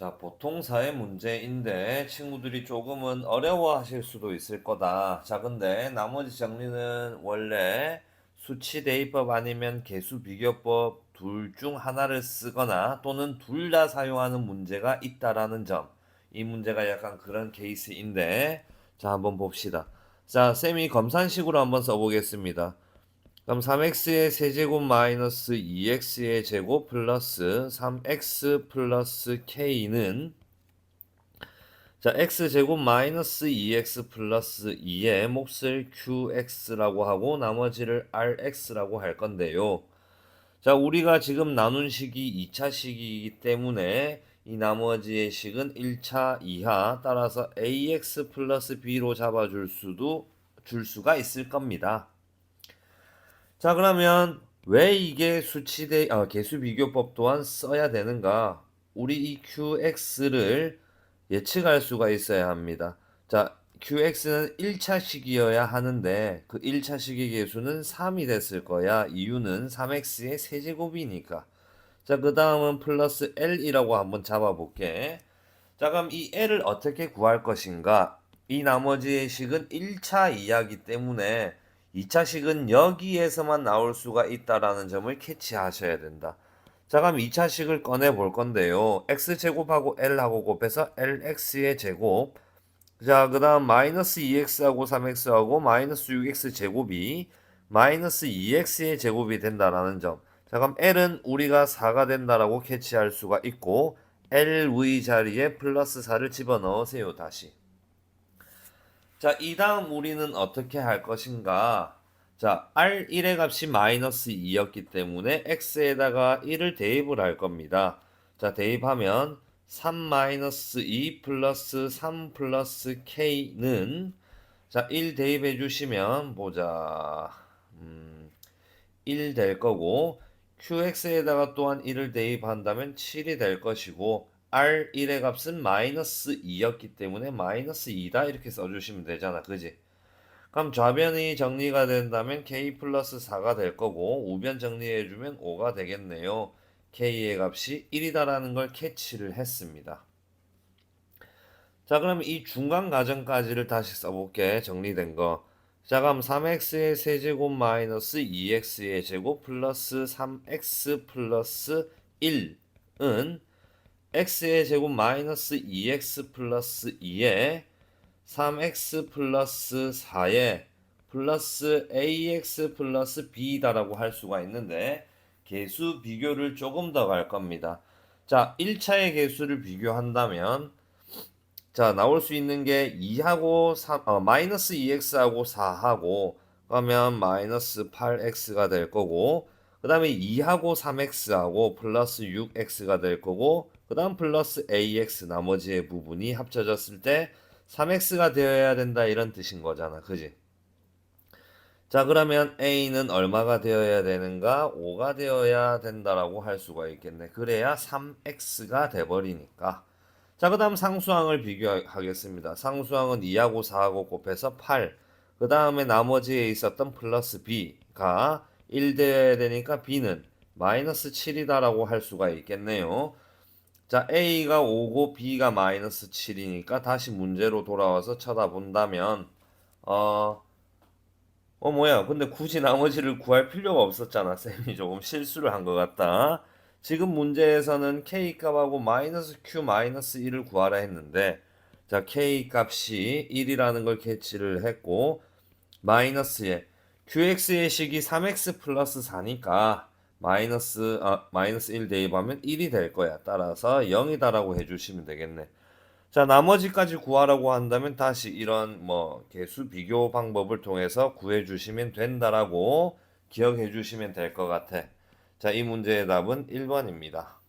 자, 보통 사회 문제인데 친구들이 조금은 어려워하실 수도 있을 거다. 자, 근데 나머지 정리는 원래 수치 대입법 아니면 개수 비교법 둘 중 하나를 쓰거나 또는 둘 다 사용하는 문제가 있다라는 점. 이 문제가 약간 그런 케이스인데 자, 한번 봅시다. 자, 쌤이 검산식으로 한번 써보겠습니다. 그럼 3x의 세제곱 마이너스 2x의 제곱 플러스 3x 플러스 k는 자 x제곱 마이너스 2x 플러스 2의 몫을 qx라고 하고 나머지를 rx라고 할 건데요. 자 우리가 지금 나눈 식이 2차 식이기 때문에 이 나머지의 식은 1차 이하 따라서 ax 플러스 b로 잡아줄 수도 줄 수가 있을 겁니다. 자, 그러면 왜 이게 수치대 아, 개수 비교법 또한 써야 되는가? 우리 이 QX를 예측할 수가 있어야 합니다. 자, QX는 1차식이어야 하는데 그 1차식의 개수는 3이 됐을 거야. 이유는 3X의 세제곱이니까. 자, 그 다음은 플러스 L이라고 한번 잡아볼게. 자, 그럼 이 L을 어떻게 구할 것인가? 이 나머지의 식은 1차 이하기 때문에 2차식은 여기에서만 나올 수가 있다라는 점을 캐치하셔야 된다. 자, 그럼 2차식을 꺼내 볼 건데요. x제곱하고 l하고 곱해서 lx의 제곱. 자, 그 다음 마이너스 2x하고 3x하고 마이너스 6x 제곱이 마이너스 2x의 제곱이 된다라는 점. 자, 그럼 l은 우리가 4가 된다라고 캐치할 수가 있고 l의 자리에 플러스 4를 집어넣으세요, 다시. 자, 이 다음 우리는 어떻게 할 것인가? 자, R1의 값이 마이너스 2였기 때문에 X에다가 1을 대입을 할 겁니다. 자, 대입하면 3 마이너스 2 플러스 3 플러스 K는 자, 1 대입해 주시면 보자. 음, 1 될 거고 QX에다가 또한 1을 대입한다면 7이 될 것이고 R1의 값은 마이너스 2였기 때문에 마이너스 2다 이렇게 써주시면 되잖아. 그지? 그럼 좌변이 정리가 된다면 K 플러스 4가 될 거고 우변 정리해주면 5가 되겠네요. K의 값이 1이다라는 걸 캐치를 했습니다. 자 그럼 이 중간 가정까지를 다시 써볼게. 정리된 거. 자, 그럼 3x의 세제곱 마이너스 2x의 제곱 플러스 3x 플러스 1은 x의 제곱 마이너스 2x 플러스 2에 3x 플러스 4에 플러스 ax 플러스 b다라고 할 수가 있는데 개수 비교를 조금 더 갈 겁니다. 자, 1차의 개수를 비교한다면 자, 나올 수 있는 게 2하고 3, 어, 마이너스 2x하고 4하고 그러면 마이너스 8x가 될 거고 그 다음에 2하고 3x하고 플러스 6x가 될 거고 그 다음 플러스 ax 나머지의 부분이 합쳐졌을 때 3x가 되어야 된다 이런 뜻인 거잖아. 그지? 자 그러면 a는 얼마가 되어야 되는가? 5가 되어야 된다라고 할 수가 있겠네. 그래야 3x가 돼버리니까. 자그 다음 상수항을 비교하겠습니다. 상수항은 2하고 4하고 곱해서 8그 다음에 나머지에 있었던 플러스 b가 1 되어야 되니까 b는 마이너스 7이다라고 할 수가 있겠네요 자, A가 5고 B가 마이너스 7이니까 다시 문제로 돌아와서 쳐다본다면 어, 어 뭐야. 근데 굳이 나머지를 구할 필요가 없었잖아. 쌤이 조금 실수를 한 것 같다. 지금 문제에서는 K 값하고 마이너스 Q 마이너스 1을 구하라 했는데 자 K 값이 1이라는 걸 캐치를 했고 마이너스에 QX의 식이 3X 플러스 4니까 마이너스 아, 마이너스 1 대입하면 1이 될 거야. 따라서 0이다라고 해주시면 되겠네. 자 나머지까지 구하라고 한다면 다시 이런 뭐 개수 비교 방법을 통해서 구해 주시면 된다라고 기억해 주시면 될 것 같아. 자 이 문제의 답은 1번입니다.